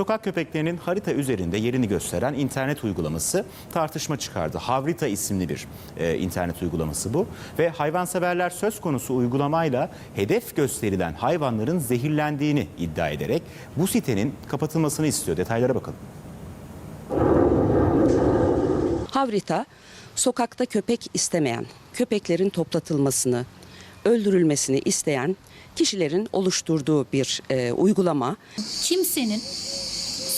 Sokak köpeklerinin harita üzerinde yerini gösteren internet uygulaması tartışma çıkardı. Havrita isimli bir e, internet uygulaması bu. Ve hayvanseverler söz konusu uygulamayla hedef gösterilen hayvanların zehirlendiğini iddia ederek bu sitenin kapatılmasını istiyor. Detaylara bakalım. Havrita sokakta köpek istemeyen, köpeklerin toplatılmasını, öldürülmesini isteyen kişilerin oluşturduğu bir e, uygulama. kimsenin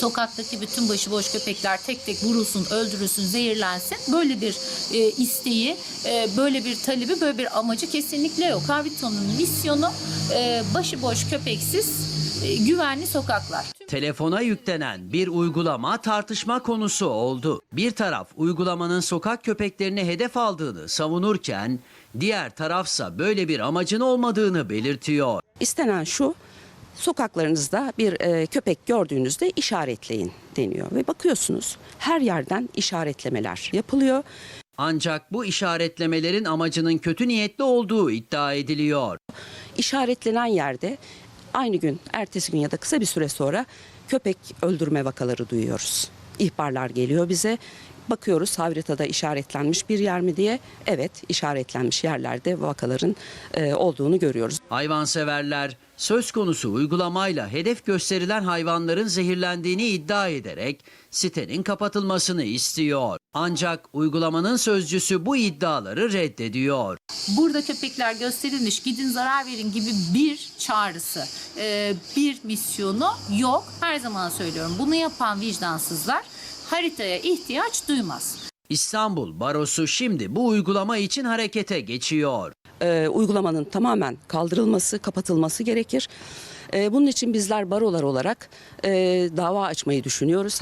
sokaktaki bütün başıboş köpekler tek tek vurulsun, öldürülsün, zehirlensin. Böyle bir e, isteği, e, böyle bir talebi, böyle bir amacı kesinlikle yok. Harvito'nun misyonu e, başıboş köpeksiz e, güvenli sokaklar. Telefona yüklenen bir uygulama tartışma konusu oldu. Bir taraf uygulamanın sokak köpeklerini hedef aldığını savunurken diğer tarafsa böyle bir amacın olmadığını belirtiyor. İstenen şu, sokaklarınızda bir e, köpek gördüğünüzde işaretleyin deniyor. Ve bakıyorsunuz her yerden işaretlemeler yapılıyor. Ancak bu işaretlemelerin amacının kötü niyetli olduğu iddia ediliyor. İşaretlenen yerde aynı gün, ertesi gün ya da kısa bir süre sonra köpek öldürme vakaları duyuyoruz. İhbarlar geliyor bize. Bakıyoruz haritada işaretlenmiş bir yer mi diye. Evet işaretlenmiş yerlerde vakaların e, olduğunu görüyoruz. Hayvanseverler söz konusu uygulamayla hedef gösterilen hayvanların zehirlendiğini iddia ederek sitenin kapatılmasını istiyor. Ancak uygulamanın sözcüsü bu iddiaları reddediyor. Burada köpekler gösterilmiş, gidin zarar verin gibi bir çağrısı, e, bir misyonu yok. Her zaman söylüyorum bunu yapan vicdansızlar haritaya ihtiyaç duymaz. İstanbul Barosu şimdi bu uygulama için harekete geçiyor. e, uygulamanın tamamen kaldırılması, kapatılması gerekir. E, bunun için bizler barolar olarak e, dava açmayı düşünüyoruz.